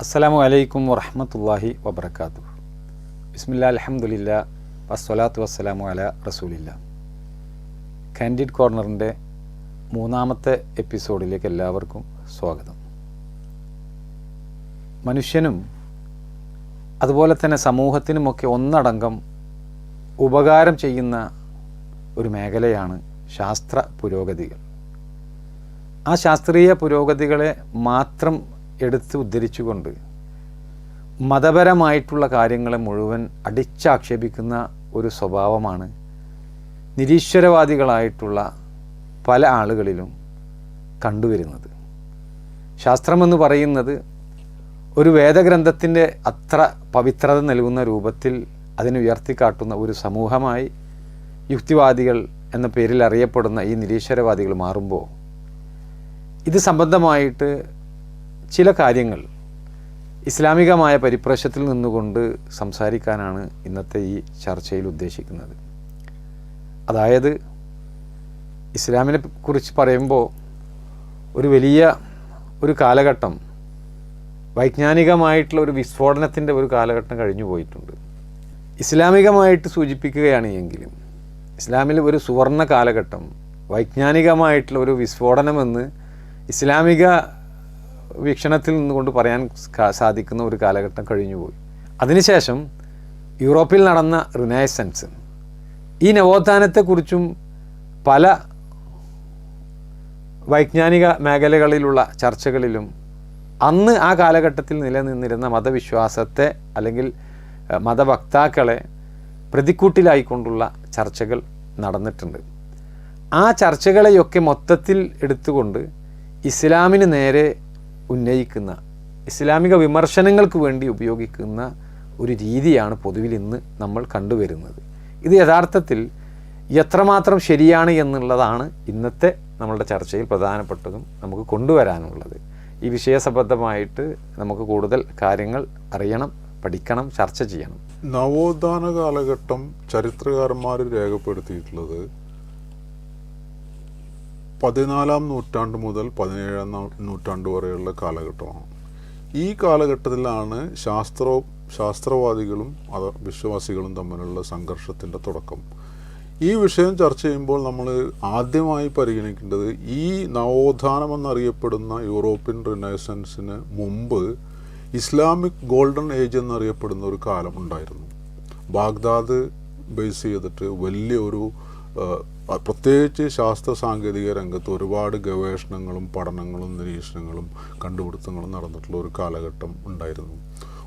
അസ്സലാമു അലൈക്കും വറഹമത്തല്ലാഹി വബർക്കാത്തു ബിസ്മില്ല അലഹമുല്ല വസ്സലാത്തു വസ്സലാമു അല റസൂലില്ല. കാൻഡിഡ് കോർണറിന്റെ മൂന്നാമത്തെ എപ്പിസോഡിലേക്ക് എല്ലാവർക്കും സ്വാഗതം. മനുഷ്യനും അതുപോലെ തന്നെ സമൂഹത്തിനുമൊക്കെ ഒന്നടങ്കം ഉപകാരം ചെയ്യുന്ന ഒരു മേഖലയാണ് ശാസ്ത്ര പുരോഗതികൾ. ആ ശാസ്ത്രീയ പുരോഗതികളെ മാത്രം എടുത്ത് ഉദ്ധരിച്ചുകൊണ്ട് മതപരമായിട്ടുള്ള കാര്യങ്ങളെ മുഴുവൻ അടിച്ചാക്ഷേപിക്കുന്ന ഒരു സ്വഭാവമാണ് നിരീശ്വരവാദികളായിട്ടുള്ള പല ആളുകളിലും കണ്ടുവരുന്നത്. ശാസ്ത്രമെന്ന് പറയുന്നത് ഒരു വേദഗ്രന്ഥത്തിന്റെ അത്ര പവിത്രത നൽകുന്ന രൂപത്തിൽ അതിനെ ഉയർത്തിക്കാട്ടുന്ന ഒരു സമൂഹമായി യുക്തിവാദികൾ എന്ന പേരിൽ അറിയപ്പെടുന്ന ഈ നിരീശ്വരവാദികൾ മാറുമ്പോൾ ഇത് സംബന്ധമായിട്ട് ചില കാര്യങ്ങൾ ഇസ്ലാമികമായ പരിപ്രശ്യത്തിൽ നിന്നുകൊണ്ട് സംസാരിക്കാനാണ് ഇന്നത്തെ ഈ ചർച്ചയിൽ ഉദ്ദേശിക്കുന്നത്. അതായത് ഇസ്ലാമിനെ കുറിച്ച് പറയുമ്പോൾ ഒരു വലിയ ഒരു കാലഘട്ടം വൈജ്ഞാനികമായിട്ടുള്ള ഒരു വിസ്ഫോടനത്തിന്റെ ഒരു കാലഘട്ടം കഴിഞ്ഞു പോയിട്ടുണ്ട്. ഇസ്ലാമികമായിട്ട് സൂചിപ്പിക്കുകയാണ് എങ്കിലും ഇസ്ലാമിൽ ഒരു സുവർണ കാലഘട്ടം വൈജ്ഞാനികമായിട്ടുള്ള ഒരു വിസ്ഫോടനമെന്ന് ഇസ്ലാമിക വീക്ഷണത്തിൽ നിന്നുകൊണ്ട് പറയാൻ സാധിക്കുന്ന ഒരു കാലഘട്ടം കഴിഞ്ഞുപോയി. അതിനുശേഷം യൂറോപ്പിൽ നടന്ന റിനൈസൻസ് ഈ നവോത്ഥാനത്തെക്കുറിച്ചും പല വൈജ്ഞാനിക മേഖലകളിലുള്ള ചർച്ചകളിലും അന്ന് ആ കാലഘട്ടത്തിൽ നിലനിന്നിരുന്ന മതവിശ്വാസത്തെ അല്ലെങ്കിൽ മതവക്താക്കളെ പ്രതിക്കൂട്ടിലായിക്കൊണ്ടുള്ള ചർച്ചകൾ നടന്നിട്ടുണ്ട്. ആ ചർച്ചകളെയൊക്കെ മൊത്തത്തിൽ എടുത്തുകൊണ്ട് ഇസ്ലാമിന് നേരെ ഉന്നയിക്കുന്ന ഇസ്ലാമിക വിമർശനങ്ങൾക്ക് വേണ്ടി ഉപയോഗിക്കുന്ന ഒരു രീതിയാണ് പൊതുവിൽ ഇന്ന് നമ്മൾ കണ്ടുവരുന്നത്. ഇത് യഥാർത്ഥത്തിൽ എത്രമാത്രം ശരിയാണ് എന്നുള്ളതാണ് ഇന്നത്തെ നമ്മളുടെ ചർച്ചയിൽ പ്രധാനപ്പെട്ടതും നമുക്ക് കൊണ്ടുവരാനുള്ളത്. ഈ വിഷയസംബന്ധമായിട്ട് നമുക്ക് കൂടുതൽ കാര്യങ്ങൾ അറിയണം പഠിക്കണം ചർച്ച ചെയ്യണം. നവോത്ഥാന കാലഘട്ടം ചരിത്രകാരന്മാർ രേഖപ്പെടുത്തിയിട്ടുള്ളത് പതിനാലാം നൂറ്റാണ്ട് മുതൽ പതിനേഴാം നൂറ്റാണ്ട് വരെയുള്ള കാലഘട്ടമാണ്. ഈ കാലഘട്ടത്തിലാണ് ശാസ്ത്രോ ശാസ്ത്രവാദികളും അത് വിശ്വാസികളും തമ്മിലുള്ള സംഘർഷത്തിന്റെ തുടക്കം. ഈ വിഷയം ചർച്ച ചെയ്യുമ്പോൾ നമ്മൾ ആദ്യമായി പരിഗണിക്കേണ്ടത് ഈ നവോത്ഥാനം എന്നറിയപ്പെടുന്ന യൂറോപ്യൻ റിനൈസൻസിന് മുമ്പ് ഇസ്ലാമിക് ഗോൾഡൻ ഏജ് എന്നറിയപ്പെടുന്ന ഒരു കാലം ഉണ്ടായിരുന്നു. ബാഗ്ദാദ് ബേസ് ചെയ്തിട്ട് വലിയൊരു പ്രത്യേകിച്ച് ശാസ്ത്ര സാങ്കേതിക രംഗത്ത് ഒരുപാട് ഗവേഷണങ്ങളും പഠനങ്ങളും നിരീക്ഷണങ്ങളും കണ്ടുപിടുത്തങ്ങളും നടന്നിട്ടുള്ള ഒരു കാലഘട്ടം ഉണ്ടായിരുന്നു.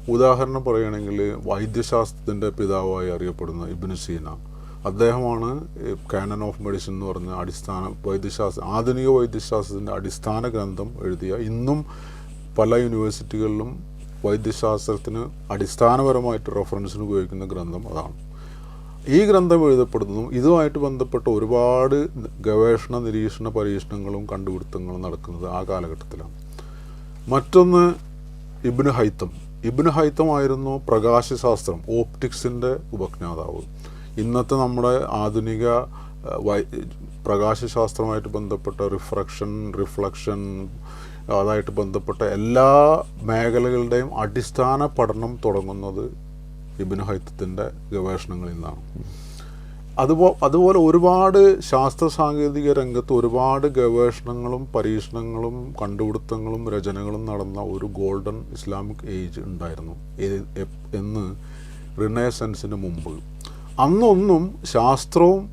ഉദാഹരണം പറയുകയാണെങ്കിൽ വൈദ്യശാസ്ത്രത്തിന്റെ പിതാവായി അറിയപ്പെടുന്ന ഇബ്നു സീന. അദ്ദേഹമാണ് കാനൺ ഓഫ് മെഡിസിൻ എന്ന് പറഞ്ഞ അടിസ്ഥാന വൈദ്യശാസ്ത്ര ആധുനിക വൈദ്യശാസ്ത്രത്തിന്റെ അടിസ്ഥാന ഗ്രന്ഥം എഴുതിയ ഇന്നും പല യൂണിവേഴ്സിറ്റികളിലും വൈദ്യശാസ്ത്രത്തിന് അടിസ്ഥാനപരമായിട്ട് റെഫറൻസിന് ഉപയോഗിക്കുന്ന ഗ്രന്ഥം അതാണ്. ഈ ഗ്രന്ഥം എഴുതപ്പെടുന്നതും ഇതുമായിട്ട് ബന്ധപ്പെട്ട ഒരുപാട് ഗവേഷണ നിരീക്ഷണ പരീക്ഷണങ്ങളും കണ്ടുപിടുത്തങ്ങളും നടക്കുന്നത് ആ കാലഘട്ടത്തിലാണ്. മറ്റൊന്ന് ഇബ്നു ഹൈത്തം. ഇബ്നു ഹൈത്തമായിരുന്നു പ്രകാശശാസ്ത്രം ഓപ്റ്റിക്സിന്റെ ഉപജ്ഞാതാവ്. ഇന്നത്തെ നമ്മുടെ ആധുനിക വൈ പ്രകാശശാസ്ത്രമായിട്ട് ബന്ധപ്പെട്ട റിഫ്രക്ഷൻ റിഫ്ലക്ഷൻ അതായിട്ട് ബന്ധപ്പെട്ട എല്ലാ മേഖലകളുടെയും അടിസ്ഥാന പഠനം തുടങ്ങുന്നത് ഇബ്നു ഹൈത്തത്തിന്റെ ഗവേഷണങ്ങളിൽ നിന്നാണ് അതുപോ അതുപോലെ ഒരുപാട് ശാസ്ത്ര സാങ്കേതിക രംഗത്ത് ഒരുപാട് ഗവേഷണങ്ങളും പരീക്ഷണങ്ങളും കണ്ടുപിടുത്തങ്ങളും രചനകളും നടന്ന ഒരു ഗോൾഡൻ ഇസ്ലാമിക് ഏജ് ഉണ്ടായിരുന്നു. എന്ന് റിനേസൻസിന് മുമ്പ്. അന്നൊന്നും ശാസ്ത്രവും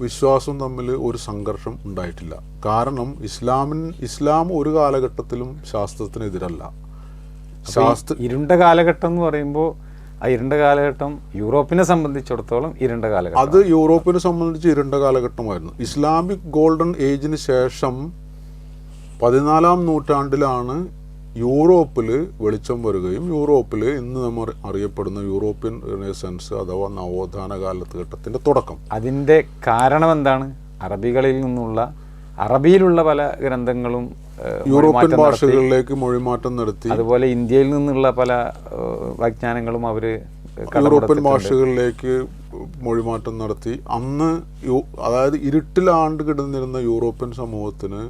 വിശ്വാസവും തമ്മിൽ ഒരു സംഘർഷം ഉണ്ടായിട്ടില്ല. കാരണം ഇസ്ലാമിൻ ഇസ്ലാം ഒരു കാലഘട്ടത്തിലും ശാസ്ത്രത്തിനെതിരല്ല. ശാസ്ത്ര ഇരുണ്ട കാലഘട്ടം എന്ന് പറയുമ്പോൾ ആ ഇരുണ്ട കാലഘട്ടം യൂറോപ്പിനെ സംബന്ധിച്ചിടത്തോളം ഇരുണ്ട കാലഘട്ടം. അത് യൂറോപ്പിനെ സംബന്ധിച്ച് ഇരുണ്ട കാലഘട്ടമായിരുന്നു. ഇസ്ലാമിക് ഗോൾഡൻ ഏജിന് ശേഷം പതിനാലാം നൂറ്റാണ്ടിലാണ് യൂറോപ്പിൽ വെളിച്ചം വരികയും യൂറോപ്പിൽ ഇന്ന് നമ്മൾ അറിയപ്പെടുന്ന യൂറോപ്യൻ റിനേസൻസ് അഥവാ നവോത്ഥാന കാലഘട്ടത്തിന്റെ തുടക്കം. അതിന്റെ കാരണം എന്താണ്? അറബികളിൽ നിന്നുള്ള അറബിയിലുള്ള പല ഗ്രന്ഥങ്ങളും യൂറോപ്യൻ ഭാഷകളിലേക്ക് മൊഴിമാറ്റം നടത്തി. അതുപോലെ ഇന്ത്യയിൽ നിന്നുള്ള പല വൈജ്ഞാനങ്ങളും അവർ യൂറോപ്യൻ ഭാഷകളിലേക്ക് മൊഴിമാറ്റം നടത്തി. അന്ന് അതായത് ഇരുട്ടിലാണ്ട് കിടന്നിരുന്ന യൂറോപ്യൻ സമൂഹത്തിന്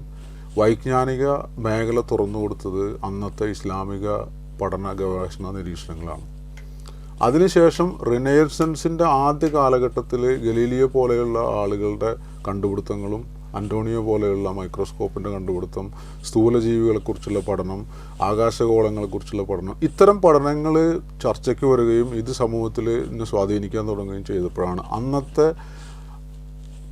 വൈജ്ഞാനിക മേഖല തുറന്നു കൊടുത്തത് അന്നത്തെ ഇസ്ലാമിക പഠന ഗവേഷണ നിരീക്ഷണങ്ങളാണ്. അതിനുശേഷം റിനേസൻസിന്റെ ആദ്യ കാലഘട്ടത്തിൽ ഗലീലിയോ പോലെയുള്ള ആളുകളുടെ കണ്ടുപിടുത്തങ്ങളും അന്റോണിയോ പോലെയുള്ള മൈക്രോസ്കോപ്പിന്റെ കണ്ടുപിടുത്തം സ്ഥൂലജീവികളെക്കുറിച്ചുള്ള പഠനം ആകാശഗോളങ്ങളെക്കുറിച്ചുള്ള പഠനം ഇത്തരം പഠനങ്ങൾ ചർച്ചയ്ക്ക് വരികയും ഇത് സമൂഹത്തിൽ ഇന്ന് സ്വാധീനിക്കാൻ തുടങ്ങുകയും ചെയ്തപ്പോഴാണ്. അന്നത്തെ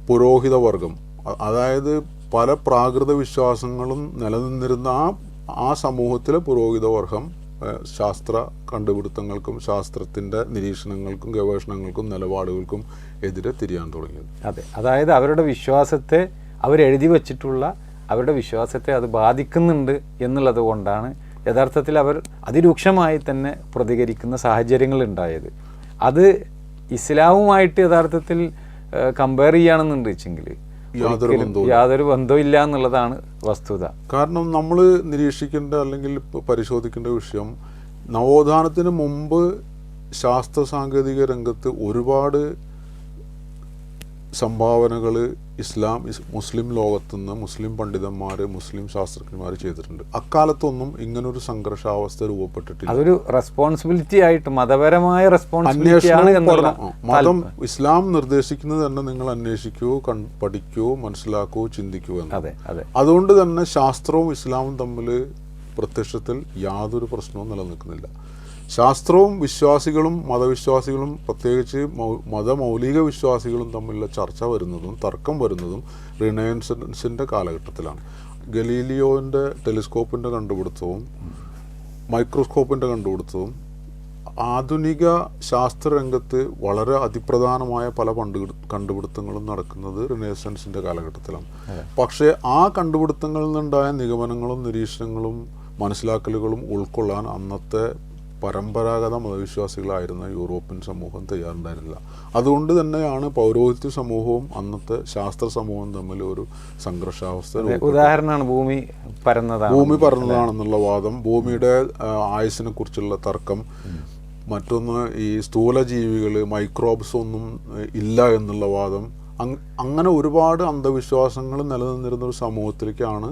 പുരോഹിത വർഗം അതായത് പല പ്രാകൃത വിശ്വാസങ്ങളും നിലനിന്നിരുന്ന ആ ആ സമൂഹത്തിലെ പുരോഹിത വർഗം ശാസ്ത്ര കണ്ടുപിടുത്തങ്ങൾക്കും ശാസ്ത്രത്തിന്റെ നിരീക്ഷണങ്ങൾക്കും ഗവേഷണങ്ങൾക്കും നിലപാടുകൾക്കും എതിരെ തിരിയാൻ തുടങ്ങിയത്. അതെ. അതായത് അവരുടെ വിശ്വാസത്തെ അവരെഴുതി വച്ചിട്ടുള്ള അവരുടെ വിശ്വാസത്തെ അത് ബാധിക്കുന്നുണ്ട് എന്നുള്ളത് കൊണ്ടാണ് യഥാർത്ഥത്തിൽ അവർ അതിരൂക്ഷമായി തന്നെ പ്രതികരിക്കുന്ന സാഹചര്യങ്ങൾ ഉണ്ടായത്. അത് ഇസ്ലാമുമായിട്ട് യഥാർത്ഥത്തിൽ കമ്പയർ ചെയ്യുകയാണെന്നുണ്ട് വെച്ചെങ്കിൽ യാതൊരു ബന്ധവും ഇല്ല എന്നുള്ളതാണ് വസ്തുത. കാരണം നമ്മൾ നിരീക്ഷിക്കേണ്ട അല്ലെങ്കിൽ പരിശോധിക്കേണ്ട വിഷയം നവോത്ഥാനത്തിന് മുമ്പ് ശാസ്ത്ര സാങ്കേതിക രംഗത്ത് ഒരുപാട് സംഭാവനകൾ ഇസ്ലാം ഇസ് മുസ്ലിം ലോകത്തുനിന്ന് മുസ്ലിം പണ്ഡിതന്മാർ മുസ്ലിം ശാസ്ത്രജ്ഞന്മാർ ചെയ്തിട്ടുണ്ട്. അക്കാലത്തൊന്നും ഇങ്ങനൊരു സംഘർഷാവസ്ഥ രൂപപ്പെട്ടിട്ടില്ല. അതൊരു റെസ്പോൺസിബിലിറ്റി ആയിട്ട് മതപരമായ റെസ്പോൺസിബിലിറ്റി മതം ഇസ്ലാം നിർദ്ദേശിക്കുന്നത് തന്നെ നിങ്ങൾ അന്വേഷിക്കൂ പഠിക്കൂ മനസ്സിലാക്കൂ ചിന്തിക്കൂ എന്ന്. അതെ അതെ. അതുകൊണ്ട് തന്നെ ശാസ്ത്രവും ഇസ്ലാമും തമ്മിൽ പ്രത്യക്ഷത്തിൽ യാതൊരു പ്രശ്നവും നിലനിൽക്കുന്നില്ല. ശാസ്ത്രവും വിശ്വാസികളും മതവിശ്വാസികളും പ്രത്യേകിച്ച് മതമൗലിക വിശ്വാസികളും തമ്മിലുള്ള ചർച്ച വരുന്നതും തർക്കം വരുന്നതും റിനയൻസിന്റെ കാലഘട്ടത്തിലാണ്. ഗലീലിയോന്റെ ടെലിസ്കോപ്പിന്റെ കണ്ടുപിടുത്തവും മൈക്രോസ്കോപ്പിന്റെ കണ്ടുപിടുത്തവും ആധുനിക ശാസ്ത്രരംഗത്ത് വളരെ അതിപ്രധാനമായ പല പണ്ട് കണ്ടുപിടുത്തങ്ങളും നടക്കുന്നത് റിനേസൻസിന്റെ കാലഘട്ടത്തിലാണ്. പക്ഷേ ആ കണ്ടുപിടുത്തങ്ങളിൽ നിന്നുണ്ടായ നിഗമനങ്ങളും നിരീക്ഷണങ്ങളും മനസ്സിലാക്കലുകളും ഉൾക്കൊള്ളാൻ അന്നത്തെ പരമ്പരാഗത മതവിശ്വാസികളായിരുന്ന യൂറോപ്യൻ സമൂഹം തയ്യാറുണ്ടായിരുന്നില്ല. അതുകൊണ്ട് തന്നെയാണ് പൗരോഹിത്യ സമൂഹവും അന്നത്തെ ശാസ്ത്ര സമൂഹവും തമ്മിൽ ഒരു സംഘർഷാവസ്ഥ. ഉദാഹരണമാണ് ഭൂമി പരന്നതാണ്. ഭൂമി പരന്നതാണെന്നുള്ള വാദം ഭൂമിയുടെ ആയുസിനെ കുറിച്ചുള്ള തർക്കം മറ്റൊന്ന് ഈ സ്ഥൂല ജീവികൾ മൈക്രോബ്സ് ഒന്നും ഇല്ല എന്നുള്ള വാദം അങ്ങനെ ഒരുപാട് അന്ധവിശ്വാസങ്ങൾ നിലനിന്നിരുന്ന ഒരു സമൂഹത്തിലേക്കാണ്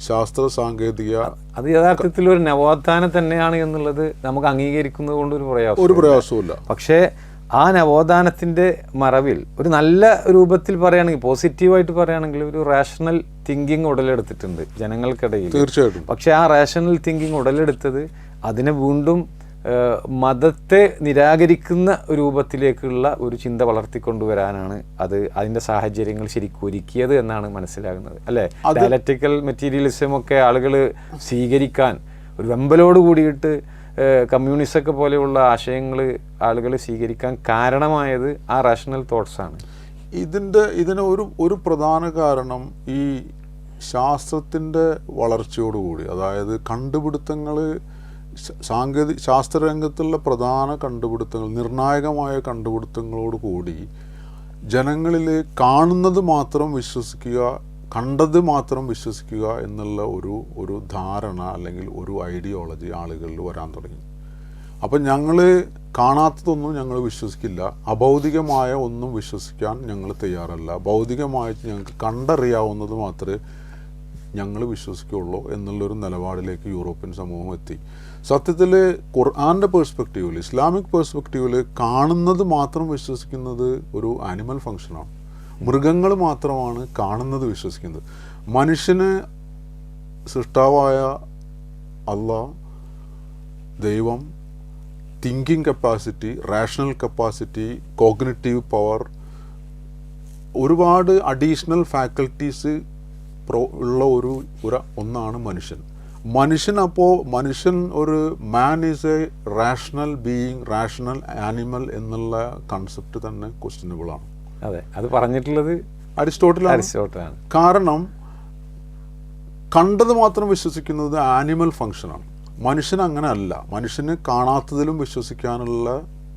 ശാസ്ത്ര സാങ്കേതിക അത് യഥാർത്ഥത്തിൽ ഒരു നവോത്ഥാനം തന്നെയാണ് എന്നുള്ളത് നമുക്ക് അംഗീകരിക്കുന്നത് കൊണ്ട് ഒരു പ്രയാസം ഒരു പ്രയാസവുമില്ല. പക്ഷേ ആ നവോത്ഥാനത്തിന്റെ മറവിൽ ഒരു നല്ല രൂപത്തിൽ പറയുകയാണെങ്കിൽ പോസിറ്റീവായിട്ട് പറയുകയാണെങ്കിൽ ഒരു റാഷണൽ തിങ്കിങ് ഉടലെടുത്തിട്ടുണ്ട് ജനങ്ങൾക്കിടയിൽ. തീർച്ചയായിട്ടും. പക്ഷേ ആ റാഷണൽ തിങ്കിങ് ഉടലെടുത്തത് അതിനെ വീണ്ടും മതത്തെ നിരാകരിക്കുന്ന രൂപത്തിലേക്കുള്ള ഒരു ചിന്ത വളർത്തിക്കൊണ്ടുവരാനാണ് അത് അതിന്റെ സാഹചര്യങ്ങൾ ശരിക്കും ഒരുക്കിയത് എന്നാണ് മനസ്സിലാകുന്നത്. അല്ലേ? ഡയലക്റ്റിക്കൽ മെറ്റീരിയലിസം ഒക്കെ ആളുകൾ സ്വീകരിക്കാൻ ഒരു വെമ്പലോട് കൂടിയിട്ട് കമ്മ്യൂണിസമൊക്കെ പോലെയുള്ള ആശയങ്ങൾ ആളുകൾ സ്വീകരിക്കാൻ കാരണമായത് ആ റാഷണൽ തോട്ട്സ് ആണ്. ഇതിന്റെ ഇതിന് ഒരു ഒരു പ്രധാന കാരണം ഈ ശാസ്ത്രത്തിന്റെ വളർച്ചയോടുകൂടി അതായത് കണ്ടുപിടുത്തങ്ങൾ സാങ്കേതിക ശാസ്ത്രരംഗത്തുള്ള പ്രധാന കണ്ടുപിടുത്തങ്ങൾ നിർണായകമായ കണ്ടുപിടുത്തങ്ങളോട് കൂടി ജനങ്ങളിൽ കാണുന്നത് മാത്രം വിശ്വസിക്കുക കണ്ടത് മാത്രം വിശ്വസിക്കുക എന്നുള്ള ഒരു ഒരു ധാരണ അല്ലെങ്കിൽ ഒരു ഐഡിയോളജി ആളുകളിൽ വരാൻ തുടങ്ങി. അപ്പം ഞങ്ങൾ കാണാത്തതൊന്നും ഞങ്ങൾ വിശ്വസിക്കില്ല. അഭൗതികമായ ഒന്നും വിശ്വസിക്കാൻ ഞങ്ങൾ തയ്യാറല്ല. ഭൗതികമായിട്ട് ഞങ്ങൾക്ക് കണ്ടറിയാവുന്നത് മാത്രമേ ഞങ്ങൾ വിശ്വസിക്കുകയുള്ളൂ എന്നുള്ളൊരു നിലപാടിലേക്ക് യൂറോപ്യൻ സമൂഹം എത്തി. സത്യത്തിൽ ഖുർആാന്റെ പേഴ്സ്പെക്റ്റീവിൽ ഇസ്ലാമിക് പേഴ്സ്പെക്റ്റീവിൽ കാണുന്നത് മാത്രം വിശ്വസിക്കുന്നത് ഒരു ആനിമൽ ഫങ്ഷനാണ് മൃഗങ്ങൾ മാത്രമാണ് കാണുന്നത് വിശ്വസിക്കുന്നത്. മനുഷ്യന് സൃഷ്ടാവായ അള്ളാഹ് ദൈവം thinking capacity rational capacity cognitive power ഒരുപാട് അഡീഷണൽ ഫാക്കൽറ്റീസ് പ്രോ ഉള്ള ഒരു ഒരു ഒന്നാണ് മനുഷ്യൻ. മനുഷ്യൻ അപ്പോൾ മനുഷ്യൻ ഒരു man is a rational being rational animal എന്നുള്ള കൺസെപ്റ്റ് തന്നെ ക്വസ്റ്റിനബിൾ ആണ്. അതെ അത് പറഞ്ഞിട്ടുള്ളത് അരിസ്റ്റോട്ടിൽ അരിസ്റ്റോട്ടിലാണ്. കാരണം കണ്ടത് മാത്രം വിശ്വസിക്കുന്നത് ആനിമൽ ഫങ്ഷനാണ് മനുഷ്യൻ അങ്ങനെ അല്ല. മനുഷ്യന് കാണാത്തതിലും വിശ്വസിക്കാനുള്ള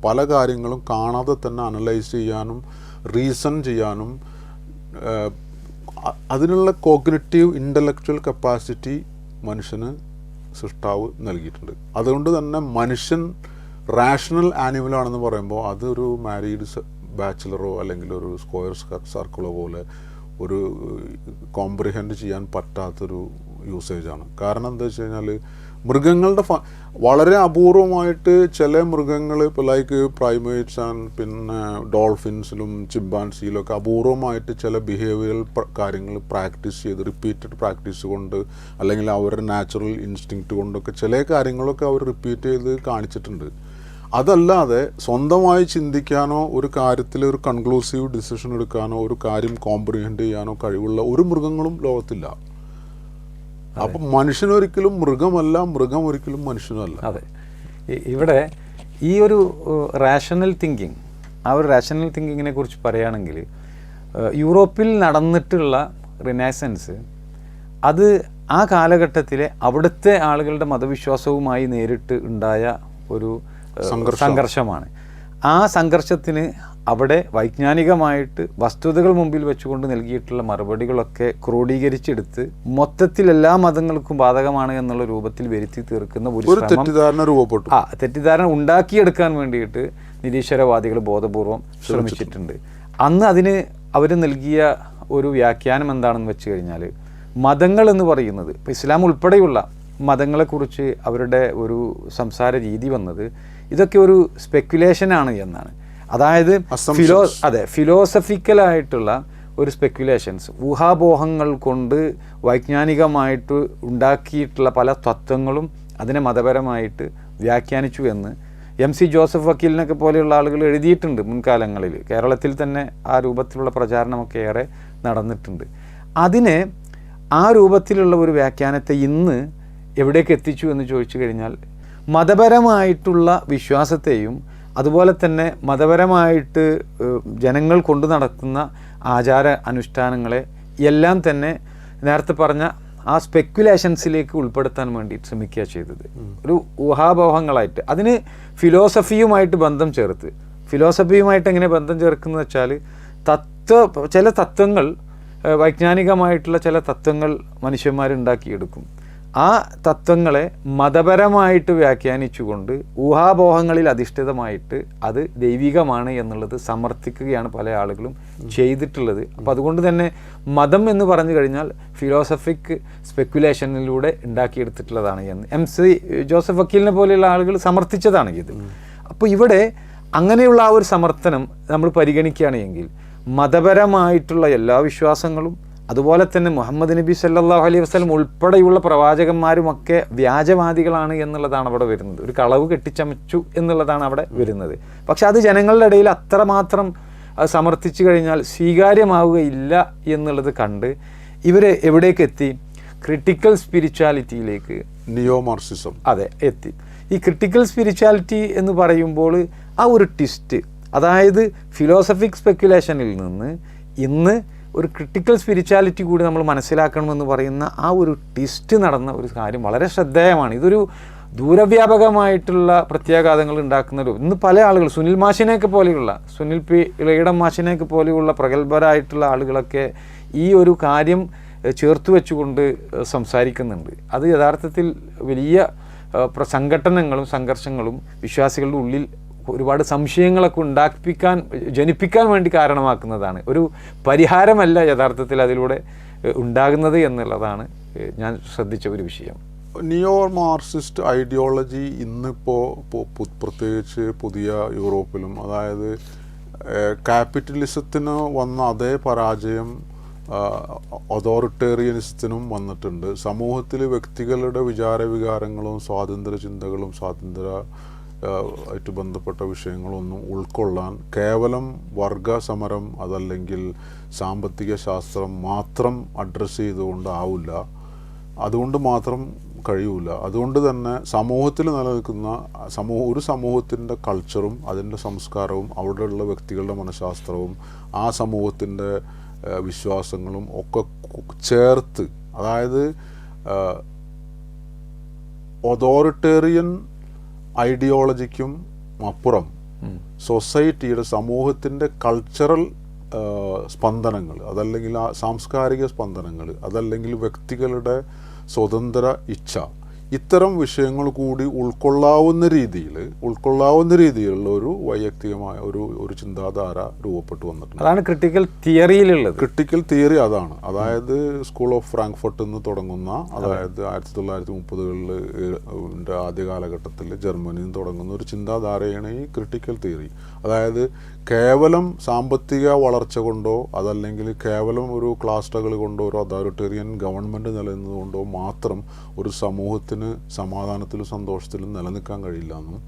പല കാര്യങ്ങളും കാണാതെ തന്നെ അനലൈസ് ചെയ്യാനും റീസൺ ചെയ്യാനും അതിനുള്ള കോഗ്നറ്റീവ് ഇന്റലക്ച്വൽ കപ്പാസിറ്റി മനുഷ്യന് സൃഷ്ടാവ് നൽകിയിട്ടുണ്ട്. അതുകൊണ്ട് തന്നെ മനുഷ്യൻ റാഷണൽ ആനിമലാണെന്ന് പറയുമ്പോൾ അതൊരു മാരീഡ് ബാച്ചിലറോ അല്ലെങ്കിൽ ഒരു സ്ക്വയർ സർക്കിളോ പോലെ ഒരു കോംപ്രിഹെൻഡ് ചെയ്യാൻ പറ്റാത്തൊരു യൂസേജാണ് കാരണം എന്താ വെച്ച് കഴിഞ്ഞാൽ മൃഗങ്ങളുടെ ഫ വളരെ അപൂർവമായിട്ട് ചില മൃഗങ്ങൾ ഇപ്പോൾ ലൈക്ക് പ്രൈമേറ്റ്സ് ആൻഡ് പിന്നെ ഡോൾഫിൻസിലും ചിമ്പാൻസിയിലൊക്കെ അപൂർവമായിട്ട് ചില ബിഹേവിയറൽ കാര്യങ്ങൾ പ്രാക്ടീസ് ചെയ്ത് റിപ്പീറ്റഡ് പ്രാക്ടീസ് കൊണ്ട് അല്ലെങ്കിൽ അവരുടെ നാച്ചുറൽ ഇൻസ്റ്റിങ്ക്റ്റ് കൊണ്ടൊക്കെ ചില കാര്യങ്ങളൊക്കെ അവർ റിപ്പീറ്റ് ചെയ്ത് കാണിച്ചിട്ടുണ്ട്. അതല്ലാതെ സ്വന്തമായി ചിന്തിക്കാനോ ഒരു കാര്യത്തിൽ ഒരു കൺക്ലൂസീവ് ഡിസിഷൻ എടുക്കാനോ ഒരു കാര്യം കോംപ്രിഹെൻഡ് ചെയ്യാനോ കഴിവുള്ള ഒരു മൃഗങ്ങളും ലോകത്തില്ല. അപ്പം മനുഷ്യനൊരിക്കലും മൃഗമല്ല മൃഗം ഒരിക്കലും മനുഷ്യനല്ല അതെ ഇവിടെ ഈ ഒരു റാഷണൽ തിങ്കിങ് ആ ഒരു റാഷണൽ തിങ്കിങ്ങിനെ കുറിച്ച് പറയുകയാണെങ്കിൽ യൂറോപ്പിൽ നടന്നിട്ടുള്ള റിനാസൻസ് അത് ആ കാലഘട്ടത്തിലെ അവിടുത്തെ ആളുകളുടെ മതവിശ്വാസവുമായി നേരിട്ട് ഉണ്ടായ ഒരു സംഘർഷമാണ്. ആ സംഘർഷത്തിന് അവിടെ വൈജ്ഞാനികമായിട്ട് വസ്തുതകൾ മുമ്പിൽ വെച്ചുകൊണ്ട് നൽകിയിട്ടുള്ള മറുപടികളൊക്കെ ക്രോഡീകരിച്ചെടുത്ത് മൊത്തത്തിൽ എല്ലാ മതങ്ങൾക്കും ബാധകമാണ് എന്നുള്ള രൂപത്തിൽ വരുത്തി തീർക്കുന്ന ഒരു തെറ്റിദ്ധാരണ രൂപപ്പെട്ടു. ആ തെറ്റിദ്ധാരണ ഉണ്ടാക്കിയെടുക്കാൻ വേണ്ടിയിട്ട് നിരീശ്വരവാദികൾ ബോധപൂർവം ശ്രമിച്ചിട്ടുണ്ട്. അന്ന് അതിന് അവർ നൽകിയ ഒരു വ്യാഖ്യാനം എന്താണെന്ന് വെച്ച് കഴിഞ്ഞാൽ മതങ്ങൾ എന്ന് പറയുന്നത് ഇപ്പോൾ ഇസ്ലാം ഉൾപ്പെടെയുള്ള മതങ്ങളെക്കുറിച്ച് അവരുടെ ഒരു സംസാര രീതി വന്നത് ഇതൊക്കെ ഒരു സ്പെക്കുലേഷനാണ് എന്നാണ്. അതായത് ഫിലോ അതെ ഫിലോസഫിക്കലായിട്ടുള്ള ഒരു സ്പെക്കുലേഷൻസ് ഊഹാപോഹങ്ങൾ കൊണ്ട് വൈജ്ഞാനികമായിട്ട് ഉണ്ടാക്കിയിട്ടുള്ള പല തത്വങ്ങളും അതിനെ മതപരമായിട്ട് വ്യാഖ്യാനിച്ചു എന്ന് എം സി ജോസഫ് വക്കീലിനൊക്കെ പോലെയുള്ള ആളുകൾ എഴുതിയിട്ടുണ്ട് മുൻകാലങ്ങളിൽ. കേരളത്തിൽ തന്നെ ആ രൂപത്തിലുള്ള പ്രചാരണമൊക്കെ ഏറെ നടന്നിട്ടുണ്ട്. അതിനെ ആ രൂപത്തിലുള്ള ഒരു വ്യാഖ്യാനത്തെ ഇന്ന് എവിടേക്ക് എത്തിച്ചു എന്ന് ചോദിച്ചു കഴിഞ്ഞാൽ മതപരമായിട്ടുള്ള വിശ്വാസത്തെയും അതുപോലെ തന്നെ മതപരമായിട്ട് ജനങ്ങൾ കൊണ്ടു നടത്തുന്ന ആചാര അനുഷ്ഠാനങ്ങളെ എല്ലാം തന്നെ നേരത്തെ പറഞ്ഞ ആ സ്പെക്കുലേഷൻസിലേക്ക് ഉൾപ്പെടുത്താൻ വേണ്ടി ശ്രമിക്കുക ചെയ്തത്. ഒരു ഊഹാപോഹങ്ങളായിട്ട്. അതിന് ഫിലോസഫിയുമായിട്ട് ബന്ധം ചേർത്ത്. ഫിലോസഫിയുമായിട്ട് എങ്ങനെ ബന്ധം ചേർക്കുന്നത് വെച്ചാൽ തത്വ ചില തത്വങ്ങൾ വൈജ്ഞാനികമായിട്ടുള്ള ചില തത്വങ്ങൾ മനുഷ്യന്മാരുണ്ടാക്കിയെടുക്കും ആ തത്വങ്ങളെ മതപരമായിട്ട് വ്യാഖ്യാനിച്ചുകൊണ്ട് ഊഹാപോഹങ്ങളിൽ അധിഷ്ഠിതമായിട്ട് അത് ദൈവികമാണ് എന്നുള്ളത് സമർത്ഥിക്കുകയാണ് പല ആളുകളും ചെയ്തിട്ടുള്ളത്. അപ്പോൾ അതുകൊണ്ട് തന്നെ മതം എന്ന് പറഞ്ഞു കഴിഞ്ഞാൽ ഫിലോസഫിക് സ്പെക്കുലേഷനിലൂടെ ഉണ്ടാക്കിയെടുത്തിട്ടുള്ളതാണ് എന്ന്. എം സി ജോസഫ് വക്കീലിനെ പോലെയുള്ള ആളുകൾ സമർത്ഥിച്ചതാണ് ഇത്. അപ്പോൾ ഇവിടെ അങ്ങനെയുള്ള ആ ഒരു സമർത്ഥനം നമ്മൾ പരിഗണിക്കുകയാണെങ്കിൽ മതപരമായിട്ടുള്ള എല്ലാ വിശ്വാസങ്ങളും അതുപോലെ തന്നെ മുഹമ്മദ് നബി സല്ലാഹു അലൈഹി വസ്ലം ഉൾപ്പെടെയുള്ള പ്രവാചകന്മാരുമൊക്കെ വ്യാജവാദികളാണ് എന്നുള്ളതാണ് അവിടെ വരുന്നത്. ഒരു കളവ് കെട്ടിച്ചമച്ചു എന്നുള്ളതാണ് അവിടെ വരുന്നത്. പക്ഷെ അത് ജനങ്ങളുടെ ഇടയിൽ അത്രമാത്രം അത് സമർത്ഥിച്ചു കഴിഞ്ഞാൽ സ്വീകാര്യമാവുകയില്ല എന്നുള്ളത് കണ്ട് ഇവർ എവിടേക്ക് എത്തി? ക്രിട്ടിക്കൽ സ്പിരിച്വാലിറ്റിയിലേക്ക് നിയോ മാർസിസം അതെ എത്തി. ഈ ക്രിട്ടിക്കൽ സ്പിരിച്വാലിറ്റി എന്ന് പറയുമ്പോൾ ആ ഒരു ട്വിസ്റ്റ് അതായത് ഫിലോസഫിക് സ്പെക്കുലേഷനിൽ നിന്ന് ഇന്ന് ഒരു ക്രിട്ടിക്കൽ സ്പിരിച്വാലിറ്റി കൂടി നമ്മൾ മനസ്സിലാക്കണമെന്ന് പറയുന്ന ആ ഒരു ട്വിസ്റ്റ് നടന്ന ഒരു കാര്യം വളരെ ശ്രദ്ധേയമാണ്. ഇതൊരു ദൂരവ്യാപകമായിട്ടുള്ള പ്രത്യാഘാതങ്ങൾ ഉണ്ടാക്കുന്ന ഒരു ഇന്ന് പല ആളുകൾ സുനിൽ മാഷിനെയൊക്കെ പോലെയുള്ള സുനിൽ പി ഇളയിടം മാഷിനെയൊക്കെ പോലെയുള്ള പ്രഗത്ഭരായിട്ടുള്ള ആളുകളൊക്കെ ഈ ഒരു കാര്യം ചേർത്ത് വെച്ചുകൊണ്ട് സംസാരിക്കുന്നുണ്ട്. അത് യഥാർത്ഥത്തിൽ വലിയ സംഘടനങ്ങളും സംഘർഷങ്ങളും വിശ്വാസികളുടെ ഉള്ളിൽ ഒരുപാട് സംശയങ്ങളൊക്കെ ഉണ്ടാക്കിപ്പിക്കാൻ ജനിപ്പിക്കാൻ വേണ്ടി കാരണമാക്കുന്നതാണ്. ഒരു പരിഹാരമല്ല യഥാർത്ഥത്തിൽ അതിലൂടെ ഉണ്ടാകുന്നത് എന്നുള്ളതാണ് ഞാൻ ശ്രദ്ധിച്ച ഒരു വിഷയം. നിയോ മാർക്സിസ്റ്റ് ഐഡിയോളജി ഇന്നിപ്പോൾ പ്രത്യേകിച്ച് പുതിയ യൂറോപ്പിലും അതായത് ക്യാപിറ്റലിസത്തിന് വന്ന അതേ പരാജയം അതോറിറ്റേറിയനിസത്തിനും വന്നിട്ടുണ്ട്. സമൂഹത്തിൽ വ്യക്തികളുടെ വിചാരവികാരങ്ങളും സ്വാതന്ത്ര്യ ചിന്തകളും സ്വാതന്ത്ര്യ ആയിട്ട് ബന്ധപ്പെട്ട വിഷയങ്ങളൊന്നും ഉൾക്കൊള്ളാൻ കേവലം വർഗ സമരം അതല്ലെങ്കിൽ സാമ്പത്തിക ശാസ്ത്രം മാത്രം അഡ്രസ്സ് ചെയ്തുകൊണ്ടാവില്ല. അതുകൊണ്ട് മാത്രം കഴിയൂല. അതുകൊണ്ട് തന്നെ സമൂഹത്തിൽ നിലനിൽക്കുന്ന സമൂഹ ഒരു സമൂഹത്തിന്റെ കൾച്ചറും അതിന്റെ സംസ്കാരവും അവിടെയുള്ള വ്യക്തികളുടെ മനഃശാസ്ത്രവും ആ സമൂഹത്തിന്റെ വിശ്വാസങ്ങളും ഒക്കെ ചേർത്ത് അതായത് ഒതോറിറ്റേറിയൻ ഐഡിയോളജിക്കും അപ്പുറം സൊസൈറ്റിയുടെ സമൂഹത്തിന്റെ കൾച്ചറൽ സ്പന്ദനങ്ങൾ അതല്ലെങ്കിൽ ആ സാംസ്കാരിക സ്പന്ദനങ്ങൾ അതല്ലെങ്കിൽ വ്യക്തികളുടെ സ്വതന്ത്ര ഇച്ഛ ഇത്തരം വിഷയങ്ങൾ കൂടി ഉൾക്കൊള്ളാവുന്ന രീതിയിൽ ഉൾക്കൊള്ളാവുന്ന രീതിയിലുള്ള ഒരു വൈയക്തികമായ ഒരു ഒരു ചിന്താധാര രൂപപ്പെട്ടു വന്നിട്ടുണ്ട്. അതാണ് ക്രിട്ടിക്കൽ തിയറിയിലുള്ളത് ക്രിട്ടിക്കൽ തിയറി അതാണ്. അതായത് സ്കൂൾ ഓഫ് ഫ്രാങ്ക്ഫർട്ട് നിന്ന് തുടങ്ങുന്ന അതായത് ആയിരത്തി തൊള്ളായിരത്തി മുപ്പതുകളിൽ ആദ്യ കാലഘട്ടത്തിൽ ജർമ്മനിയിൽ നിന്ന് തുടങ്ങുന്ന ഒരു ചിന്താധാരയാണ് ഈ ക്രിട്ടിക്കൽ തിയറി അതായത് കേവലം സാമ്പത്തിക വളർച്ച കൊണ്ടോ അതല്ലെങ്കിൽ കേവലം ഒരു ക്ലാസ് സ്ട്രഗിൾ കൊണ്ടോ ഒരു അതോറിറ്റേറിയൻ ഗവൺമെന്റ് നിലനിന്നുകൊണ്ടോ മാത്രം ഒരു സമൂഹത്തിന് സമാധാനത്തിലും സന്തോഷത്തിലും നിലനിൽക്കാൻ കഴിയില്ല എന്നും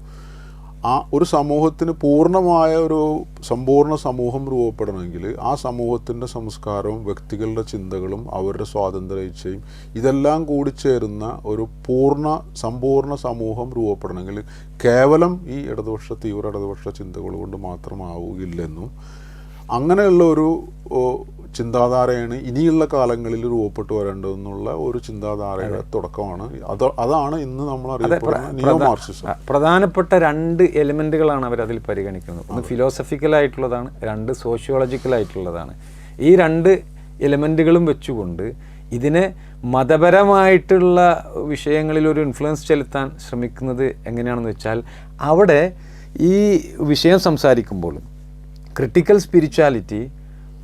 ആ ഒരു സമൂഹത്തിന് പൂർണമായ ഒരു സമ്പൂർണ സമൂഹം രൂപപ്പെടണമെങ്കിൽ ആ സമൂഹത്തിന്റെ സംസ്കാരവും വ്യക്തികളുടെ ചിന്തകളും അവരുടെ സ്വാതന്ത്ര്യ ഇച്ഛയും ഇതെല്ലാം കൂടി ചേരുന്ന ഒരു പൂർണ സമ്പൂർണ സമൂഹം രൂപപ്പെടണമെങ്കിൽ കേവലം ഈ ഇടതുപക്ഷ തീവ്ര ഇടതുപക്ഷ ചിന്തകൾ കൊണ്ട് മാത്രമാവുകയില്ലെന്നും അങ്ങനെയുള്ള ഒരു ചിന്താധാരയാണ് ഇനിയുള്ള കാലങ്ങളിൽ രൂപപ്പെട്ടു വരേണ്ടതെന്നുള്ള ഒരു ചിന്താധാരയുടെ തുടക്കമാണ്. അത് അതാണ് ഇന്ന് നമ്മൾ അറിയപ്പെടുന്ന പ്രധാനപ്പെട്ട രണ്ട് എലിമെന്റുകളാണ് അവർ അതിൽ പരിഗണിക്കുന്നത്. ഒന്ന് ഫിലോസഫിക്കൽ ആയിട്ടുള്ളതാണ് രണ്ട് സോഷ്യോളജിക്കൽ ആയിട്ടുള്ളതാണ് ഈ രണ്ട് എലിമെന്റുകളും വെച്ചുകൊണ്ട് ഇതിനെ മതപരമായിട്ടുള്ള വിഷയങ്ങളിൽ ഒരു ഇൻഫ്ലുവൻസ് ചെലുത്താൻ ശ്രമിക്കുന്നത് എങ്ങനെയാണെന്ന് വെച്ചാൽ അവിടെ ഈ വിഷയം സംസാരിക്കുമ്പോഴും ക്രിട്ടിക്കൽ സ്പിരിച്വാലിറ്റി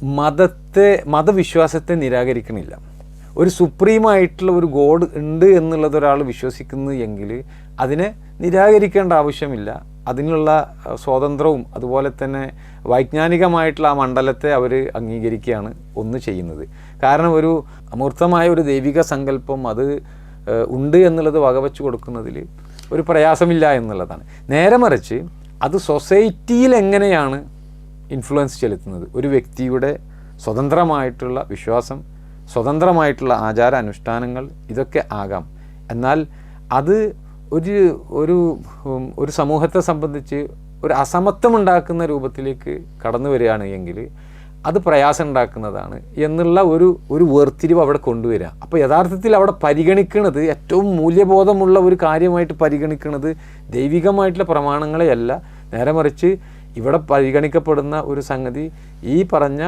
മതത്തെ മതവിശ്വാസത്തെ നിരാകരിക്കണില്ല. ഒരു സുപ്രീമായിട്ടുള്ള ഒരു ഗോഡ് ഉണ്ട് എന്നുള്ളത് ഒരാൾ വിശ്വസിക്കുന്നു എങ്കിൽ അതിനെ നിരാകരിക്കേണ്ട ആവശ്യമില്ല. അതിനുള്ള സ്വാതന്ത്ര്യവും അതുപോലെ തന്നെ വൈജ്ഞാനികമായിട്ടുള്ള ആ മണ്ഡലത്തെ അവർ അംഗീകരിക്കുകയാണ് ഒന്ന് ചെയ്യുന്നത്. കാരണം ഒരു അമൂർത്തമായ ഒരു ദൈവിക സങ്കല്പം അത് ഉണ്ട് എന്നുള്ളത് വകവെച്ച് കൊടുക്കുന്നതിൽ ഒരു പ്രയാസമില്ല എന്നുള്ളതാണ്. നേരെ മറിച്ച് അത് സൊസൈറ്റിയിൽ എങ്ങനെയാണ് ഇൻഫ്ലുവൻസ് ചെലുത്തുന്നത്. ഒരു വ്യക്തിയുടെ സ്വതന്ത്രമായിട്ടുള്ള വിശ്വാസം സ്വതന്ത്രമായിട്ടുള്ള ആചാര അനുഷ്ഠാനങ്ങൾ ഇതൊക്കെ ആകാം. എന്നാൽ അത് ഒരു ഒരു ഒരു സമൂഹത്തെ സംബന്ധിച്ച് ഒരു അസമത്വം ഉണ്ടാക്കുന്ന രൂപത്തിലേക്ക് കടന്നു വരികയാണ് എങ്കിൽ അത് പ്രയാസം ഉണ്ടാക്കുന്നതാണ് എന്നുള്ള ഒരു ഒരു വേർതിരിവ് അവിടെ കൊണ്ടുവരിക. അപ്പോൾ യഥാർത്ഥത്തിൽ അവിടെ പരിഗണിക്കുന്നത് ഏറ്റവും മൂല്യബോധമുള്ള ഒരു കാര്യമായിട്ട് പരിഗണിക്കുന്നത് ദൈവികമായിട്ടുള്ള പ്രമാണങ്ങളെയല്ല. നേരെ മറിച്ച് ഇവിടെ പരിഗണിക്കപ്പെടുന്ന ഒരു സംഗതി ഈ പറഞ്ഞ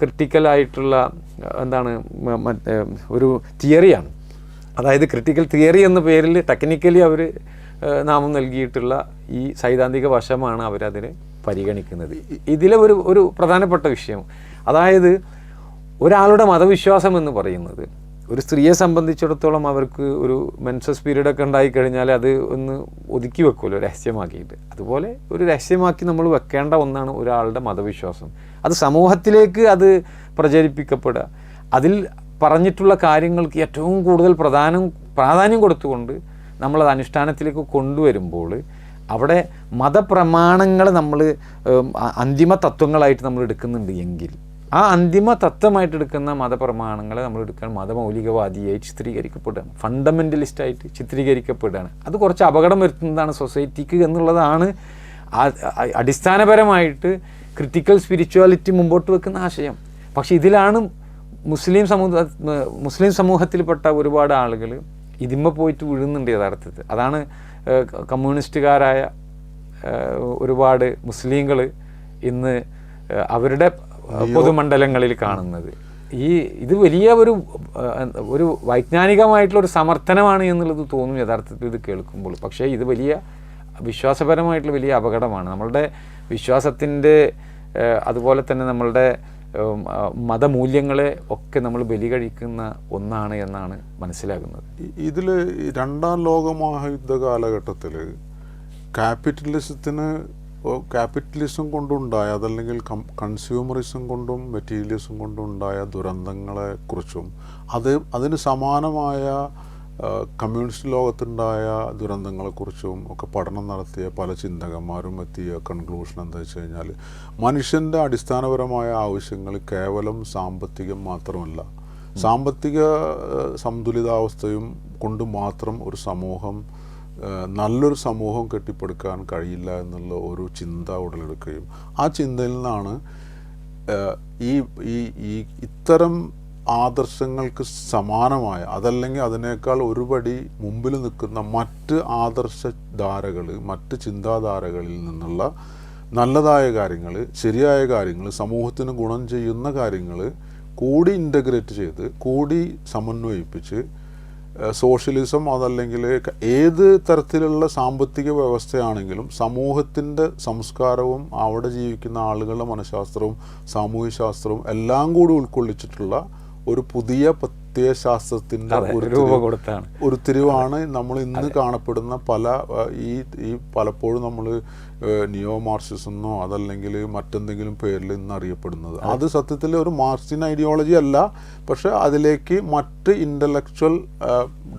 ക്രിട്ടിക്കലായിട്ടുള്ള എന്താണ് ഒരു തിയറിയാണ്. അതായത് ക്രിട്ടിക്കൽ തിയറി എന്ന പേരിൽ ടെക്നിക്കലി അവർ നാമം നൽകിയിട്ടുള്ള ഈ സൈദ്ധാന്തിക വശമാണ് അവരതിന് പരിഗണിക്കുന്നത്. ഇതിലെ ഒരു ഒരു പ്രധാനപ്പെട്ട വിഷയം അതായത് ഒരാളുടെ മതവിശ്വാസം എന്ന് പറയുന്നത് ഒരു സ്ത്രീയെ സംബന്ധിച്ചിടത്തോളം അവർക്ക് ഒരു മെൻസസ് പീരീഡ് ഒക്കെ ഉണ്ടായി കഴിഞ്ഞാൽ അത് ഒന്ന് ഒതുക്കി വെക്കുമല്ലോ രഹസ്യമാക്കിയിട്ട്. അതുപോലെ ഒരു രഹസ്യമാക്കി നമ്മൾ വെക്കേണ്ട ഒന്നാണ് ഒരാളുടെ മതവിശ്വാസം. അത് സമൂഹത്തിലേക്ക് അത് പ്രചരിപ്പിക്കപ്പെടുക. അതിൽ പറഞ്ഞിട്ടുള്ള കാര്യങ്ങൾക്ക് ഏറ്റവും കൂടുതൽ പ്രധാനം പ്രാധാന്യം കൊടുത്തുകൊണ്ട് നമ്മളത് അനുഷ്ഠാനത്തിലേക്ക് കൊണ്ടുവരുമ്പോൾ അവിടെ മതപ്രമാണങ്ങൾ നമ്മൾ അന്തിമ തത്വങ്ങളായിട്ട് നമ്മൾ എടുക്കുന്നുണ്ട് എങ്കിൽ ആ അന്തിമ തത്വമായിട്ട് എടുക്കുന്ന മതപ്രമാണങ്ങളെ നമ്മൾ എടുക്കാൻ മതമൗലികവാദിയായി ചിത്രീകരിക്കപ്പെടുകയാണ്. ഫണ്ടമെന്റലിസ്റ്റായിട്ട് ചിത്രീകരിക്കപ്പെടുകയാണ്. അത് കുറച്ച് അപകടം വരുത്തുന്നതാണ് സൊസൈറ്റിക്ക് എന്നുള്ളതാണ് അടിസ്ഥാനപരമായിട്ട് ക്രിട്ടിക്കൽ സ്പിരിച്വാലിറ്റി മുമ്പോട്ട് വെക്കുന്ന ആശയം. പക്ഷേ ഇതിലാണ് മുസ്ലിം സമൂഹ മുസ്ലിം സമൂഹത്തിൽപ്പെട്ട ഒരുപാട് ആളുകൾ ഇതിമ്മ പോയിട്ട് വീഴുന്നുണ്ട് യഥാർത്ഥത്തിൽ. അതാണ് കമ്മ്യൂണിസ്റ്റുകാരായ ഒരുപാട് മുസ്ലിങ്ങൾ ഇന്ന് അവരുടെ പൊതുമണ്ഡലങ്ങളിൽ കാണുന്നത്. ഈ ഇത് വലിയ ഒരു ഒരു വൈജ്ഞാനികമായിട്ടുള്ള ഒരു സമർത്ഥനമാണ് എന്നുള്ളത് തോന്നും യഥാർത്ഥത്തിൽ ഇത് കേൾക്കുമ്പോൾ. പക്ഷേ ഇത് വലിയ വിശ്വാസപരമായിട്ടുള്ള വലിയ അപകടമാണ്. നമ്മളുടെ വിശ്വാസത്തിന്റെ അതുപോലെ തന്നെ നമ്മളുടെ മതമൂല്യങ്ങളെ ഒക്കെ നമ്മൾ ബലി കഴിക്കുന്ന ഒന്നാണ് എന്നാണ് മനസ്സിലാകുന്നത്. ഇതിൽ രണ്ടാം ലോക മഹായുദ്ധ കാലഘട്ടത്തിൽ ക്യാപിറ്റലിസത്തിന് ക്യാപിറ്റലിസം കൊണ്ടുണ്ടായ അതല്ലെങ്കിൽ കൺസ്യൂമറിസം കൊണ്ടും മെറ്റീരിയലിസം കൊണ്ടും ഉണ്ടായ ദുരന്തങ്ങളെ കുറിച്ചും അത് അതിന് സമാനമായ കമ്മ്യൂണിസ്റ്റ് ലോകത്തുണ്ടായ ദുരന്തങ്ങളെക്കുറിച്ചും ഒക്കെ പഠനം നടത്തിയ പല ചിന്തകന്മാരും എത്തിയ കൺക്ലൂഷൻ എന്താ വെച്ച് കഴിഞ്ഞാൽ മനുഷ്യന്റെ അടിസ്ഥാനപരമായ ആവശ്യങ്ങൾ കേവലം സാമ്പത്തികം മാത്രമല്ല. സാമ്പത്തിക സന്തുലിതാവസ്ഥയും കൊണ്ട് മാത്രം ഒരു സമൂഹം നല്ലൊരു സമൂഹം കെട്ടിപ്പടുക്കാൻ കഴിയില്ല എന്നുള്ള ഒരു ചിന്ത ഉടലെടുക്കുകയും ആ ചിന്തയിൽ നിന്നാണ് ഈ ഈ ഇത്തരം ആദർശങ്ങൾക്ക് സമാനമായ അതല്ലെങ്കിൽ അതിനേക്കാൾ ഒരുപടി മുമ്പിൽ നിൽക്കുന്ന മറ്റ് ആദർശ ധാരകൾ മറ്റ് ചിന്താധാരകളിൽ നിന്നുള്ള നല്ലതായ കാര്യങ്ങൾ ശരിയായ കാര്യങ്ങൾ സമൂഹത്തിന് ഗുണം ചെയ്യുന്ന കാര്യങ്ങൾ കൂടി ഇന്റഗ്രേറ്റ് ചെയ്ത് കൂടി സമന്വയിപ്പിച്ച് സോഷ്യലിസം അതല്ലെങ്കിൽ ഏത് തരത്തിലുള്ള സാമ്പത്തിക വ്യവസ്ഥയാണെങ്കിലും സമൂഹത്തിന്റെ സംസ്കാരവും അവിടെ ജീവിക്കുന്ന ആളുകളുടെ മനഃശാസ്ത്രവും സാമൂഹ്യശാസ്ത്രവും എല്ലാം കൂടി ഉൾക്കൊള്ളിച്ചിട്ടുള്ള ഒരു പുതിയ പ്രത്യയശാസ്ത്രത്തിന്റെ ശാസ്ത്രത്തിന്റെ ഒരു രൂപം കൊടുത്താണ്. ഉരുത്തിരിവാണ് നമ്മൾ ഇന്ന് കാണപ്പെടുന്ന പല ഈ ഈ പലപ്പോഴും നമ്മൾ നിയോ മാർക്സിസം എന്നോ അതല്ലെങ്കിൽ മറ്റെന്തെങ്കിലും പേരിൽ ഇന്ന് അറിയപ്പെടുന്നത്. അത്. സത്യത്തിൽ ഒരു മാർക്സിൻ ഐഡിയോളജി അല്ല. പക്ഷെ അതിലേക്ക് മറ്റ് ഇന്റലക്ച്വൽ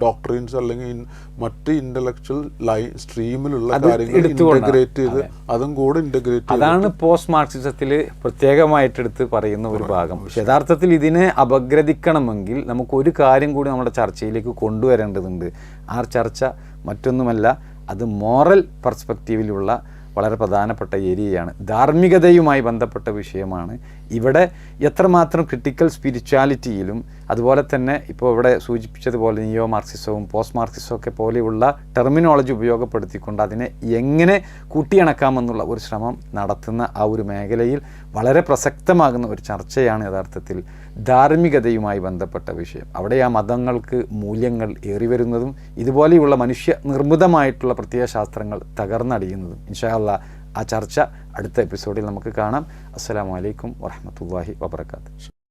ഡോക്ടറിൻസ് അല്ലെങ്കിൽ മറ്റ് ഇന്റലക്ച്വൽ ലൈ സ്ട്രീമിലുള്ള കാര്യങ്ങൾ. ഇന്റഗ്രേറ്റ് ചെയ്ത് അതും. കൂടെ ഇന്റഗ്രേറ്റ് അതാണ് പോസ്റ്റ് മാർക്സിസത്തിൽ പ്രത്യേകമായിട്ടെടുത്ത് പറയുന്ന ഒരു ഭാഗം. യഥാർത്ഥത്തിൽ ഇതിനെ അപഗ്രഥിക്കണമെങ്കിൽ നമുക്ക് ഒരു കാര്യം കൂടി നമ്മുടെ ചർച്ചയിലേക്ക് കൊണ്ടുവരേണ്ടതുണ്ട്. ആ ചർച്ച മറ്റൊന്നുമല്ല അത് മോറൽ പെർസ്പെക്റ്റീവിലുള്ള വളരെ പ്രധാനപ്പെട്ട ഏരിയയാണ്. ധാർമ്മികതയുമായി ബന്ധപ്പെട്ട വിഷയമാണ്. ഇവിടെ എത്രമാത്രം ക്രിട്ടിക്കൽ സ്പിരിച്വാലിറ്റിയിലും അതുപോലെ തന്നെ ഇപ്പോൾ ഇവിടെ സൂചിപ്പിച്ചതുപോലെ നിയോ മാർക്സിസവും പോസ്റ്റ് മാർക്സിസവും ഒക്കെ പോലെയുള്ള ടെർമിനോളജി ഉപയോഗപ്പെടുത്തിക്കൊണ്ട് അതിനെ എങ്ങനെ കൂട്ടിയിണക്കാമെന്നുള്ള ഒരു ശ്രമം നടത്തുന്ന ആ ഒരു മേഖലയിൽ വളരെ പ്രസക്തമാകുന്ന ഒരു ചർച്ചയാണ് യഥാർത്ഥത്തിൽ ധാർമ്മികതയുമായി ബന്ധപ്പെട്ട വിഷയം. അവിടെ ആ മതങ്ങൾക്ക് മൂല്യങ്ങൾ ഏറി വരുന്നതും ഇതുപോലെയുള്ള മനുഷ്യ നിർമ്മിതമായിട്ടുള്ള പ്രത്യയശാസ്ത്രങ്ങൾ തകർന്നടിയുന്നതും. ഇൻഷാല്ല ആ ചർച്ച അടുത്ത എപ്പിസോഡിൽ നമുക്ക് കാണാം. അസ്സാം വലൈക്കും വറഹമത്തല്ലാഹി വബർക്കാത്തു